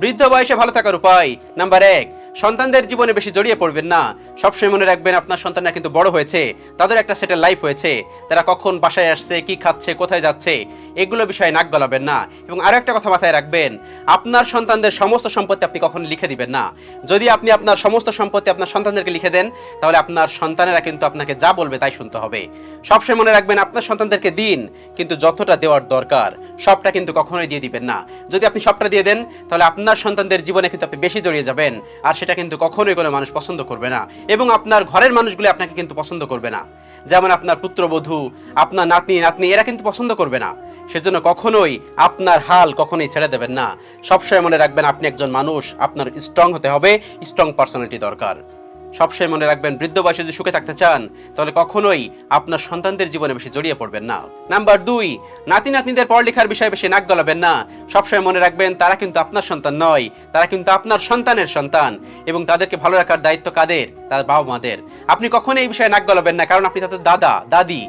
বৃদ্ধ বয়সে ভালো থাকার উপায়। নাম্বার এক সন্তানদের জীবনে বেশি জড়িয়ে পড়বেন না। সবসময় মনে রাখবেন, আপনার সন্তানরা কিন্তু বড় হয়েছে। তাদের একটা সেটেল লাইফ হয়েছে। তারা কখন বাসায় আসছে, কি খাচ্ছে, কোথায় যাচ্ছে, এগুলো বিষয়ে নাক গলাবেন না। এবং আরও একটা কথা মাথায় রাখবেন, আপনার সন্তানদের সমস্ত সম্পত্তি আপনি কখনো লিখে দিবেন না। যদি আপনি আপনার সমস্ত সম্পত্তি আপনার সন্তানদেরকে লিখে দেন, তাহলে আপনার সন্তানেরা কিন্তু আপনাকে যা বলবে তাই শুনতে হবে। সবসময় মনে রাখবেন, আপনার সন্তানদেরকে দিন, কিন্তু যতটা দেওয়ার দরকার, সবটা কিন্তু কখনোই দিয়ে দিবেন না। যদি আপনি সবটা দিয়ে দেন, তাহলে আপনার সন্তানদের জীবনে কিন্তু আপনি বেশি জড়িয়ে যাবেন। আর সেটা কিন্তু কখনোই কোনো মানুষ পছন্দ করবে না। এবং আপনার ঘরের মানুষগুলি আপনাকে কিন্তু পছন্দ করবে না। যেমন আপনার পুত্রবধূ, আপনার নাতনি নাতনি, এরা কিন্তু পছন্দ করবে না। সেজন্য কখনোই আপনার হাল কখনোই ছেড়ে দেবেন না। সবসময় মনে রাখবেন, আপনি একজন মানুষ, আপনার স্ট্রং হতে হবে স্ট্রং পার্সোনালিটি দরকার। সবসময় মনে রাখবেন, বৃদ্ধ বয়সে যদি সুখে থাকতে চান, তাহলে কখনোই আপনার সন্তানদের জীবনে বেশি জড়িয়ে পড়বেন না। নাম্বার দুই নাতি নাতনিদের পড়ালেখার বিষয়ে বেশি নাক গলাবেন না। সবসময় মনে রাখবেন, তারা কিন্তু আপনার সন্তান নয়, তারা কিন্তু আপনার সন্তানের সন্তান এবং তাদেরকে ভালো রাখার দায়িত্ব কাদের? তার বাবা মাদের আপনি কখনোই এই বিষয়ে নাক গলাবেন না, কারণ আপনি তাদের দাদা, দাদি।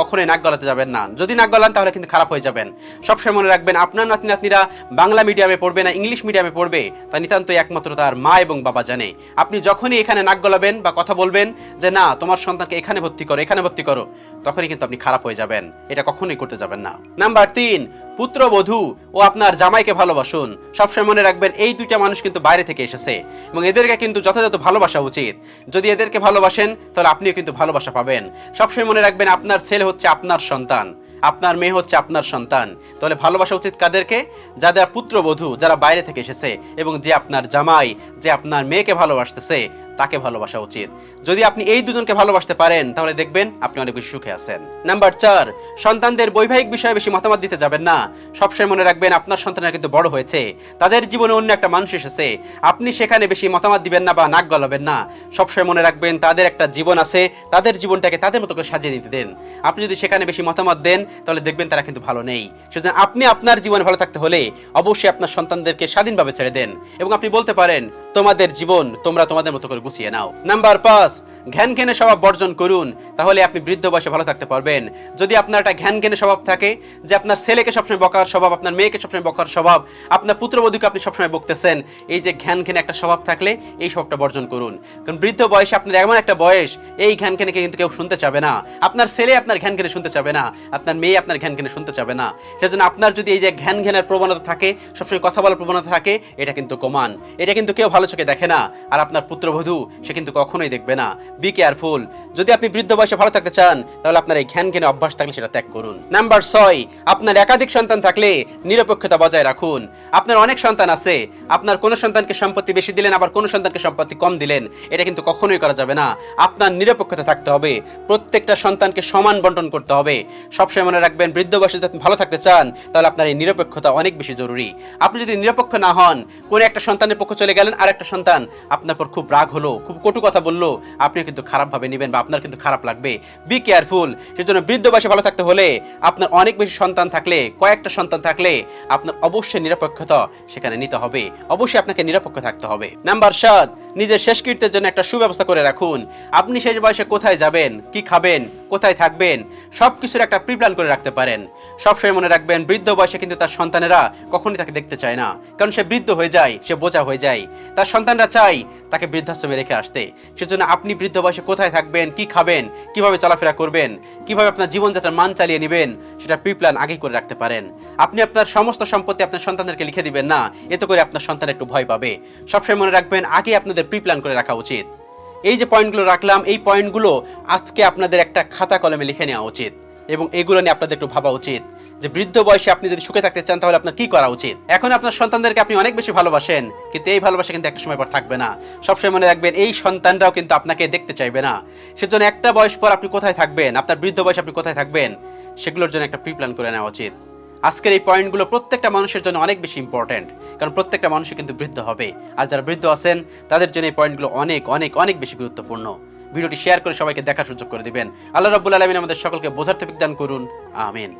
কখনোই নাক গলাতে যাবেন না। যদি নাক গলান, তাহলে কিন্তু খারাপ হয়ে যাবেন। সবসময় মনে রাখবেন, আপনার নাতি নাতনিরা বাংলা মিডিয়ামে পড়বে না, ইংলিশ মিডিয়ামে পড়বে। তা নিতান্তই একমাত্র তার মা এবং বাবা জানে। আপনি যখনই এখানে নাক গলাবেন বা কথা বলবেন যে, না, তোমার সন্তানকে এখানে ভর্তি করো, এখানে ভর্তি করো, তখনই কিন্তু আপনি খারাপ হয়ে যাবেন। এটা কখনোই করতে যাবেন না। নাম্বার তিন পুত্রবধূ ও আপনার জামাইকে ভালোবাসুন। সবসময় মনে রাখবেন, এই দুইটা মানুষ কিন্তু বাইরে থেকে এসেছে। এবং এদেরকে কিন্তু যথাযথ ভালোবাসা উচিত। যদি এদেরকে ভালোবাসেন, তাহলে আপনিও কিন্তু ভালোবাসা পাবেন। সবসময় মনে রাখবেন, আপনার ছেলে হচ্ছে আপনার সন্তান। আপনার মেয়ে হচ্ছে আপনার সন্তান। তাহলে ভালোবাসা উচিত কাদেরকে? যাদের পুত্রবধূ যারা বাইরে থেকে এসেছে, এবং যে আপনার জামাই, যে আপনার মেয়েকে ভালোবাসতেছে তাকে ভালোবাসা উচিত। যদি আপনি এই দুজনকে ভালোবাসতে পারেন, তাহলে দেখবেন আপনি অনেক বেশি সুখে আছেন। নাম্বার চার, সন্তানদের বৈবাহিক বিষয়ে বেশি মতামত দিতে যাবেন না। সবসময় মনে রাখবেন, আপনার সন্তানরা কিন্তু বড় হয়েছে। তাদের জীবনে অন্য একটা মানুষ এসেছে। আপনি সেখানে বেশি মতামত দিবেন না বা নাক গলাবেন না। সবসময় মনে রাখবেন, তাদের একটা জীবন আছে। তাদের জীবনটাকে তাদের মতো করে সাজিয়ে নিতে দেন। আপনি যদি সেখানে বেশি মতামত দেন, তাহলে দেখবেন তারা কিন্তু ভালো নেই। সেজন্য আপনি আপনার জীবনে ভালো থাকতে হলে অবশ্যই আপনার সন্তানদেরকে স্বাধীনভাবে ছেড়ে দেন। এবং আপনি বলতে পারেন, তোমাদের জীবন তোমরা তোমাদের মতো করে গুছিয়ে নাও নাম্বার পাঁচ জ্ঞান জ্ঞানের স্বভাব বর্জন করুন, তাহলে আপনি বৃদ্ধ বয়সে ভালো থাকতে পারবেন। যদি আপনার একটা জ্ঞান জ্ঞানের স্বভাব থাকে, যে আপনার ছেলেকে সবসময় বকার স্বভাব, আপনার মেয়েকে সবসময় বকার স্বভাব, আপনার পুত্রবধূকে আপনি সবসময় বকতেছেন, এই যে জ্ঞান জ্ঞানে একটা স্বভাব থাকলে এই স্বভাবটা বর্জন করুন। কারণ বৃদ্ধ বয়সে আপনার এমন একটা বয়স, এই জ্ঞান জ্ঞানকে কিন্তু কেউ শুনতে চাবে না। আপনার ছেলে আপনার জ্ঞান জ্ঞানে শুনতে চাবে না, আপনার মেয়ে আপনার জ্ঞান জ্ঞানে শুনতে চাবে না। সেজন্য আপনার যদি এই যে জ্ঞান জ্ঞানের প্রবণতা থাকে, সবসময় কথা বলার প্রবণতা থাকে, এটা কিন্তু কমান। এটা কিন্তু কেউ ভালো চোখে দেখে না, আর আপনার পুত্রবধূ সে কিন্তু কখনোই দেখবে না। বি কেয়ারফুল যদি আপনি বৃদ্ধ বয়সে ভালো থাকতে চান, তাহলে আপনার এই জ্ঞান জ্ঞানে অভ্যাস থাকলে সেটা ত্যাগ করুন। নাম্বার ছয়, আপনার একাধিক সন্তান থাকলে নিরপেক্ষতা বজায় রাখুন। আপনার অনেক সন্তান আছে, আপনার কোনো সন্তানকে সম্পত্তি বেশি দিলেন, আবার কোনো সন্তানকে সম্পত্তি কম দিলেন, এটা কিন্তু কখনোই করা যাবে না। আপনার নিরপেক্ষতা থাকতে হবে, প্রত্যেকটা সন্তানকে সমান বন্টন করতে হবে। সবসময় মনে রাখবেন, বৃদ্ধ বয়সে যদি আপনি ভালো থাকতে চান, তাহলে আপনার এই নিরপেক্ষতা অনেক বেশি জরুরি। আপনি যদি নিরপেক্ষ না হন, কোনো একটা সন্তানের পক্ষ চলে গেলেন আর একটা সন্তান আপনার পর খুব রাগ হলো, খুব কটু কথা বলল আপনিও কিন্তু খারাপভাবে নেবেন বা আপনার কিন্তু খারাপ লাগবে। বি কেয়ারফুল সেজন্য বৃদ্ধ বয়সে ভালো থাকতে হলে আপনার অনেক বেশি সন্তান থাকলে, কয়েকটা সন্তান থাকলে আপনার অবশ্যই নিরপেক্ষতা সেখানে নিতে হবে। অবশ্যই আপনাকে নিরপেক্ষ থাকতে হবে। নাম্বার সাত নিজের শেষকৃত্যের জন্য একটা সুব্যবস্থা করে রাখুন। আপনি শেষ বয়সে কোথায় যাবেন, কি খাবেন, কোথায় থাকবেন সব কিছুর একটা প্রিপ্ল্যান করে রাখতে পারেন। সবসময় মনে রাখবেন, বৃদ্ধ বয়সে কিন্তু তার সন্তানেরা কখনোই তাকে দেখতে চায় না। কারণ সে বৃদ্ধ হয়ে যায়, সে বোঝা হয়ে যায়। তার সন্তানরা চাই তাকে বৃদ্ধাশ্রমে রেখে আসতে। সেজন্য আপনি বৃদ্ধ বয়সে কোথায় থাকবেন, কি খাবেন, কীভাবে চলাফেরা করবেন, কীভাবে আপনার জীবনযাত্রার মান চালিয়ে নেবেন, সেটা প্রিপ্ল্যান আগেই করে রাখতে পারেন। আপনি আপনার সমস্ত সম্পত্তি আপনার সন্তানদেরকে লিখে দিবেন, না, এতে করে আপনার সন্তান একটু ভয় পাবে। সবসময় মনে রাখবেন, আগে আপনাদের প্রিপ্ল্যান করে রাখা উচিত। এই যে পয়েন্টগুলো রাখলাম, এই পয়েন্টগুলো আজকে আপনাদের একটা খাতা কলমে লিখে নেওয়া উচিত এবং এগুলো নিয়ে আপনাদের একটু ভাবা উচিত যে বৃদ্ধ বয়সে আপনি যদি সুখে থাকতে চান তাহলে আপনার কি করা উচিত? এখন আপনার সন্তানদেরকে আপনি অনেক বেশি ভালোবাসেন, কিন্তু এই ভালোবাসা কিন্তু একটা সময় পর থাকবে না। সবসময় মনে রাখবেন, এই সন্তানরাও কিন্তু আপনাকে দেখতে চাইবে না। সেজন্য একটা বয়স পর আপনি কোথায় থাকবেন, আপনার বৃদ্ধ বয়সে আপনি কোথায় থাকবেন, সেগুলোর জন্য একটা প্রি প্ল্যান করে নেওয়া উচিত। আজকের এই পয়েন্টগুলো প্রত্যেকটা মানুষের জন্য অনেক বেশি ইম্পর্ট্যান্ট কারণ প্রত্যেকটা মানুষই কিন্তু বৃদ্ধ হবে। আর যারা বৃদ্ধ আছেন, তাদের জন্য এই পয়েন্টগুলো অনেক অনেক অনেক বেশি গুরুত্বপূর্ণ। ভিডিওটি শেয়ার করে সবাইকে দেখার সুযোগ করে দিবেন। আল্লাহ রাবুল আলমিন আমাদের সকলকে বোঝার তফিক দান করুন। আমিন।